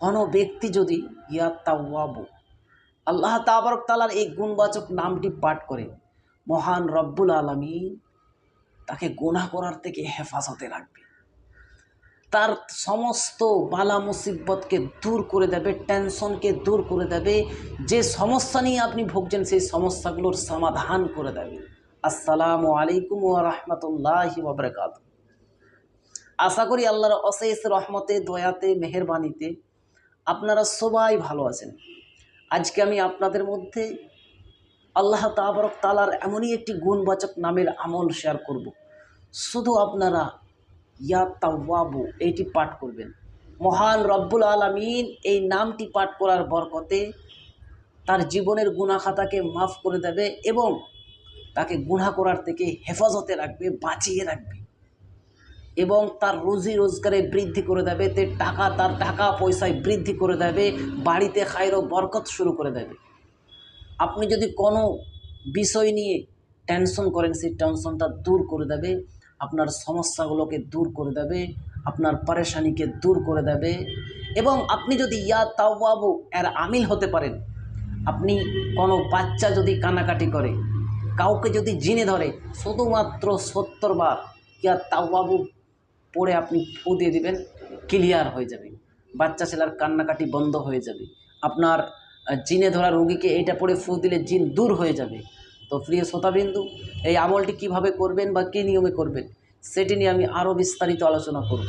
কোনো ব্যক্তি যদি ইয়া তাওয়াবু আল্লাহ তাবারক তালার এই গুণবাচক নামটি পাঠ করে, মহান রব্বুল আলমী তাকে গুনাহ করার থেকে হেফাজতে রাখবে। তার সমস্ত বালা মুসিবতকে দূর করে দেবে, টেনশনকে দূর করে দেবে, যে সমস্যা নিয়ে আপনি ভুগছেন সেই সমস্যাগুলোর সমাধান করে দেবে। আসসালামু আলাইকুম ওয়া রাহমাতুল্লাহি আশা করি আল্লাহর অশেষ রহমতে, দয়াতে, মেহেরবানিতে আপনারা সবাই ভালো আছেন। আজকে আমি আপনাদের মধ্যে আল্লাহ তাবরক তালার এমনই একটি গুণবাচক নামের আমল শেয়ার করব। শুধু আপনারা ইয়া তাওয়াবু এইটি পাঠ করবেন। মহান রব্বুল আলমিন এই নামটি পাঠ করার বরকতে তার জীবনের গুণাখাতাকে মাফ করে দেবে এবং তাকে গুণা করার থেকে হেফাজতে রাখবে, বাঁচিয়ে রাখবে। এবং তার রুজি রোজগারে বৃদ্ধি করে দেবে, তে টাকা, তার টাকা পয়সায় বৃদ্ধি করে দেবে, বাড়িতে খায়ের বরকত শুরু করে দেবে। আপনি যদি কোনো বিষয় নিয়ে টেনশন করেন, সেই টেনশনটা দূর করে দেবে, আপনার সমস্যাগুলোকে দূর করে দেবে, আপনার পারেশানিকে দূর করে দেবে এবং আপনি যদি ইয়া তাওয়াবু এর আমিল হতে পারেন, আপনি কোনো বাচ্চা যদি কানাকাটি করে, কাউকে যদি জিনে ধরে, শুধুমাত্র সত্তর বার ইয়া তাওয়াবু পড়ে আপনি ফু দিয়ে দিবেন ক্লিয়ার হয়ে যাবে। বাচ্চা ছেলের কান্নাকাটি বন্ধ হয়ে যাবে। আপনার জিনে ধরা রোগীকে এইটা পড়ে ফু দিলে জিন দূর হয়ে যাবে। তো প্রিয় শ্রোতাবিন্দু, এই আমলটি কীভাবে করবেন বা কী নিয়মে করবেন, সেটি নিয়ে আমি আরও বিস্তারিত আলোচনা করব।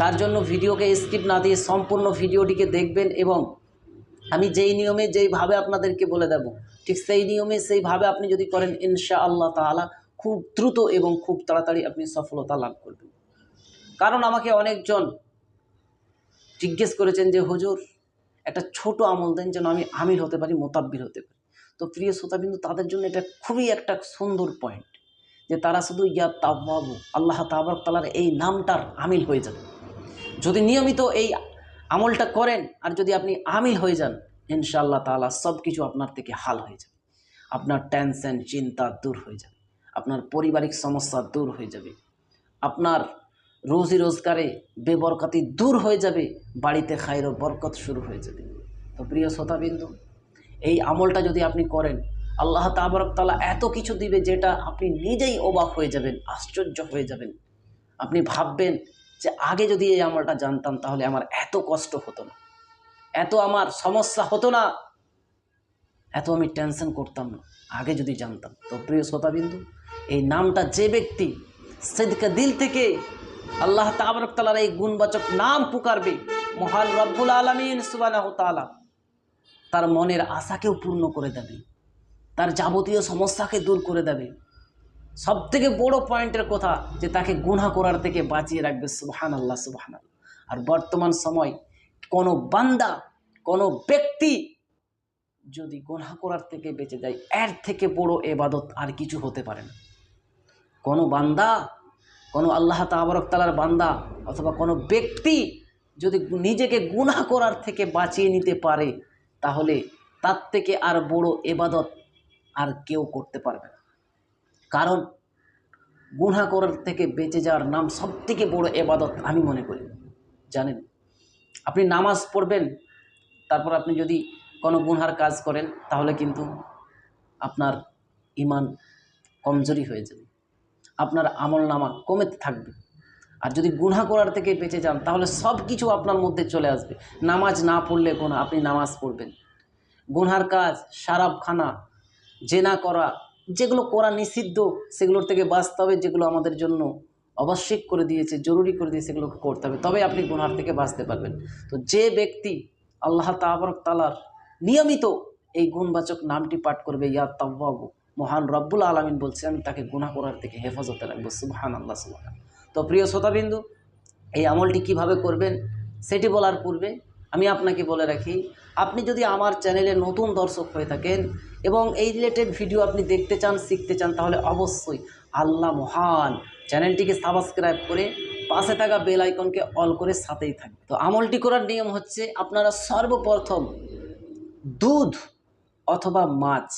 তার জন্য ভিডিওকে স্কিপ না দিয়ে সম্পূর্ণ ভিডিওটিকে দেখবেন এবং আমি যেই নিয়মে যেইভাবে আপনাদেরকে বলে দেব, ঠিক সেই নিয়মে সেইভাবে আপনি যদি করেন ইনশা আল্লাহ তাআলা খুব দ্রুত এবং খুব তাড়াতাড়ি আপনি সফলতা লাভ করবেন। কারণ আমাকে অনেকজন জিজ্ঞেস করেছেন যে, হুজুর, একটা ছোট আমল দেন যেন আমি আমির হতে পারি মোতাব্বির হতে পারি। তো প্রিয় শ্রোতা শ্রোতাবিন্দু, তাদের জন্য এটা খুবই একটা সুন্দর পয়েন্ট যে, তারা শুধু ইয়া তাবাবু আল্লাহ তাবারক তালার এই নামটার আমিল হয়ে যাবে যদি নিয়মিত এই আমলটা করেন আর যদি আপনি আমিল হয়ে যান, ইনশাআল্লাহ তাআলা সব কিছু আপনার থেকে হাল হয়ে যাবে। আপনার টেনশন চিন্তা দূর হয়ে যাবে। আপনার পারিবারিক সমস্যা দূর হয়ে যাবে। আপনার রোজি রোজগারে বেবরকতি দূর হয়ে যাবে, বাড়িতে খায়ের বরকত শুরু হয়ে যাবে। তো প্রিয় শ্রোতাবিন্দু, এই আমলটা যদি আপনি করেন, আল্লাহ তাবরক তালা এত কিছু দিবে যেটা আপনি নিজেই অবাক হয়ে যাবেন, আশ্চর্য হয়ে যাবেন। আপনি ভাববেন যে আগে যদি এই আমলটা জানতাম তাহলে আমার এত কষ্ট হতো না, এত আমার সমস্যা হতো না, এত আমি টেনশন করতাম না, আগে যদি জানতাম। তো প্রিয় শ্রোতাবিন্দু এই নামটা যে ব্যক্তি সেদিকে দিল থেকে আল্লাহ তাবরক তালার এই গুণবাচক নাম পুকারবে, মহান রব্বুল আলমিন সুবানাহ তালা তার মনের আশাকেও পূর্ণ করে দেবে, তার যাবতীয় সমস্যাকে দূর করে দেবে। সব থেকে বড় পয়েন্টের কথা যে তাকে গুণা করার থেকে বাঁচিয়ে রাখবে সুবহান আল্লাহ সুবহান আর বর্তমান সময় কোনো বান্দা, কোনো ব্যক্তি যদি গুনাহ করার থেকে বেঁচে যায়, এর থেকে বড় এবাদত আর কিছু হতে পারে না। কোনো বান্দা, কোনো আল্লাহ তাবরক তালার বান্দা অথবা কোনো ব্যক্তি যদি নিজেকে গুনাহ করার থেকে বাঁচিয়ে নিতে পারে, তাহলে তার থেকে আর বড় এবাদত আর কেউ করতে পারবে না। কারণ গুনাহ করার থেকে বেঁচে যাওয়ার নাম সব থেকে বড় এবাদত আমি মনে করি। জানেন, আপনি নামাজ পড়বেন, তারপর আপনি যদি কোনো গুনহার কাজ করেন, তাহলে কিন্তু আপনার ইমান কমজোরি হয়ে যাবে। আপনার আমল নামা কমেতে থাকবে। আর যদি গুনহা করার থেকে বেঁচে যান, তাহলে সব কিছু আপনার মধ্যে চলে আসবে। নামাজ না পড়লে কোনো, আপনি নামাজ পড়বেন। গুনহার কাজ সারাপ খানা জেনা করা, যেগুলো করা নিষিদ্ধ, সেগুলোর থেকে বাঁচতে হবে, যেগুলো আমাদের জন্য আবশ্যিক করে দিয়েছে, জরুরি করে দিয়েছে সেগুলোকে করতে হবে। তবে আপনি গুনহার থেকে বাঁচতে পারবেন। তো যে ব্যক্তি আল্লাহ তাবরক তালার নিয়মিত এই গুণবাচক নামটি পাঠ করবে, ইয়া তাব্বাবু মহান রব্বুল আলমিন বলছে, আমি তাকে গুনাহ করার থেকে হেফাজতে রাখব। সুবহান আল্লাহ সুবহান তো প্রিয় শ্রোতাবিন্দু, এই আমলটি কীভাবে করবেন সেটি বলার পূর্বে আমি আপনাকে বলে রাখি, আপনি যদি আমার চ্যানেলে নতুন দর্শক হয়ে থাকেন এবং এই রিলেটেড ভিডিও আপনি দেখতে চান, শিখতে চান, তাহলে অবশ্যই আল্লাহ মহান চ্যানেলটিকে সাবস্ক্রাইব করে পাশে থাকা বেল আইকনকে অল করে সাথেই থাকবে। তো আমলটি করার নিয়ম হচ্ছে, আপনারা সর্বপ্রথম দুধ অথবা মাছ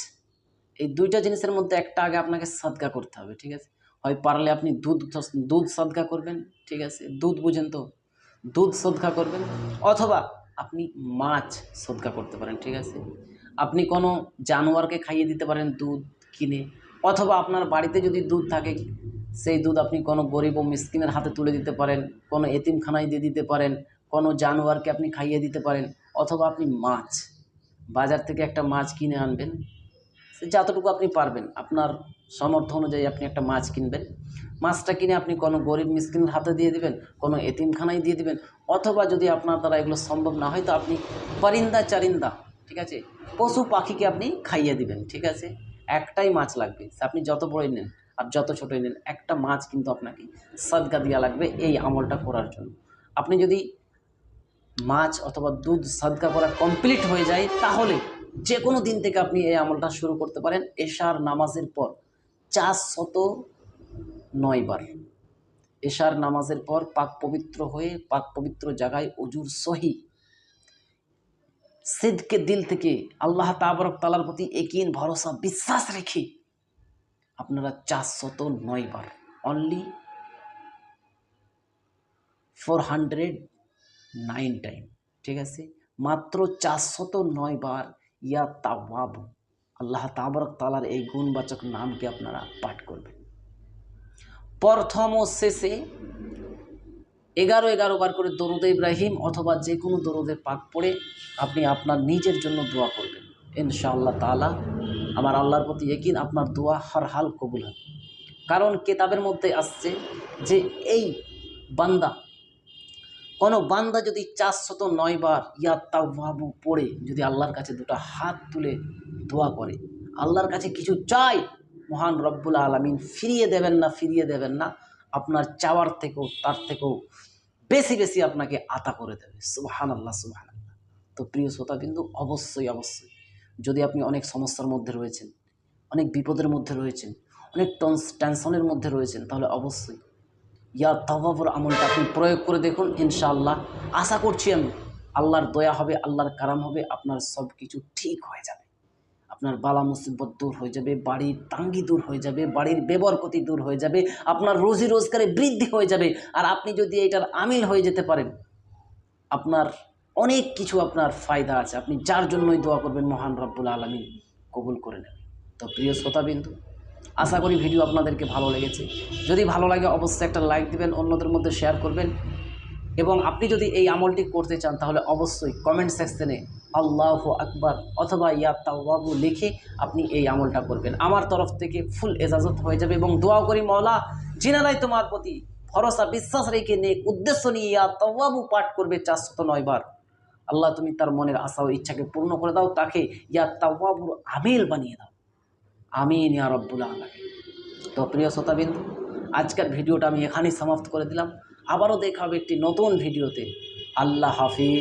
এই দুইটা জিনিসের মধ্যে একটা আগে আপনাকে সদকা করতে হবে, ঠিক আছে? হয় পারলে আপনি দুধ দুধ সদকা করবেন, ঠিক আছে? দুধ বুঝেন তো? দুধ সদকা করবেন, অথবা আপনি মাছ সদকা করতে পারেন, ঠিক আছে? আপনি কোনো জানোয়ারকে খাইয়ে দিতে পারেন দুধ কিনে, অথবা আপনার বাড়িতে যদি দুধ থাকে, সেই দুধ আপনি কোনো গরিব ও মিসকিনের হাতে তুলে দিতে পারেন, কোনো এতিমখানায় দিয়ে দিতে পারেন, কোনো জানোয়ারকে আপনি খাইয়ে দিতে পারেন, অথবা আপনি মাছ, বাজার থেকে একটা মাছ কিনে আনবেন যতটুকু আপনি পারবেন, আপনার সামর্থ্য অনুযায়ী আপনি একটা মাছ কিনবেন। মাছটা কিনে আপনি কোনো গরিব মিসকিনের হাতে দিয়ে দিবেন, কোনো এতিমখানায় দিয়ে দিবেন, অথবা যদি আপনার দ্বারা এগুলো সম্ভব না হয়, তো আপনি পরিন্দা চারিন্দা, ঠিক আছে, পশু পাখিকে আপনি খাইয়ে দিবেন, ঠিক আছে? একটাই মাছ লাগবে আপনি যত বড়ই নেন আর যত ছোটোই নেন, একটা মাছ কিন্তু আপনাকে সদকা দেওয়া লাগবে এই আমলটা করার জন্য। আপনি যদি মাছ অথবা দুধ সাদকা করা কমপ্লিট হয়ে যায়, তাহলে যে কোনো দিন থেকে আপনি এই আমলটা শুরু করতে পারেন, এশার নামাজের পর চারশত নয় বার। এশার নামাজের পর পাক পবিত্র হয়ে, পাক পবিত্র জায়গায় অজুর সহি, সিদকে দিল থেকে আল্লাহ তাবরক তালার প্রতি একিন ভরসা, বিশ্বাস রেখে আপনারা চারশত নয় বার only four hundred nine time ঠিক আছে? মাত্র চারশত নয় বার ইয়া তাওয়াব। আল্লাহ তাবরক তালার এই গুণবাচক নামকে আপনারা পাঠ করবেন। প্রথম ও শেষে এগারো এগারো বার করে দরুদ ইব্রাহিম অথবা যে কোনো দরুদে পাক পড়ে আপনি আপনার নিজের জন্য দোয়া করবেন। ইনশাআল্লাহ তালা আমার আল্লাহর প্রতি একিন আপনার দোয়া হর হাল কবুল হবে কারণ কেতাবের মধ্যে আসছে যে এই বান্দা কোনো বান্দা যদি চারশত নয় বার ইয়া তাওয়াবু পড়ে, যদি আল্লাহর কাছে দুটো হাত তুলে দোয়া করে, আল্লাহর কাছে কিছু চাই, মহান রব্বুল আলমিন ফিরিয়ে দেবেন না, ফিরিয়ে দেবেন না, আপনার চাওয়ার থেকেও, তার থেকেও বেশি বেশি আপনাকে আতা করে দেবে। সুবহান আল্লাহ সুবহান আল্লাহ তো প্রিয় শ্রোতা কিন্তু অবশ্যই অবশ্যই, যদি আপনি অনেক সমস্যার মধ্যে রয়েছেন, অনেক বিপদের মধ্যে রয়েছেন, অনেক টেনশনের মধ্যে রয়েছেন, তাহলে অবশ্যই ইয়া তাওয়াবুর আমলটা আপনি প্রয়োগ করে দেখুন, ইনশাআল্লাহ। আশা করছি আমি, আল্লাহর দয়া হবে, আল্লাহর কারাম হবে, আপনার সব কিছু ঠিক হয়ে যাবে। আপনার বালা মুসিবত দূর হয়ে যাবে, বাড়ির তাঙ্গি দূর হয়ে যাবে, বাড়ির বেবরকতি দূর হয়ে যাবে, আপনার রোজি রোজগারে বৃদ্ধি হয়ে যাবে। আর আপনি যদি এটার আমিল হয়ে যেতে পারেন, আপনার অনেক কিছু আপনার ফায়দা আছে। আপনি যার জন্যই দোয়া করবেন, মহান রব্বুল আলমী কবুল করে নেবেন। তো প্রিয় শ্রোতাবিন্দু আশা করি ভিডিও আপনাদেরকে ভালো লেগেছে। যদি ভালো লাগে, অবশ্যই একটা লাইক দিবেন, অন্যদের মধ্যে শেয়ার করবেন। এবং আপনি যদি এই আমলটি করতে চান, তাহলে অবশ্যই কমেন্ট সেকশনে আল্লাহ আকবার অথবা ইয়া তাওয়াবু লিখে আপনি এই আমলটা করবেন। আমার তরফ থেকে ফুল এজাজত হয়ে যাবে এবং দোয়া করি মওলা, যিনারাই তোমার প্রতি ভরসা, বিশ্বাস রেখে নিয়ে উদ্দেশ্য নিয়ে ইয়া তাওয়াবু পাঠ করবে চারশত নয় বার। আল্লাহ তুমি তার মনের আশা ও ইচ্ছাকে পূর্ণ করে দাও, তাকে ইয়া তাওয়াবুর আমিল বানিয়ে দাও। আমিন ইয়া রব্বুল তো প্রিয় শ্রোতাবিন্দু, আজকের ভিডিওটা আমি এখানেই সমাপ্ত করে দিলাম। আবারও দেখা হবে একটি নতুন ভিডিওতে। আল্লাহ হাফিজ।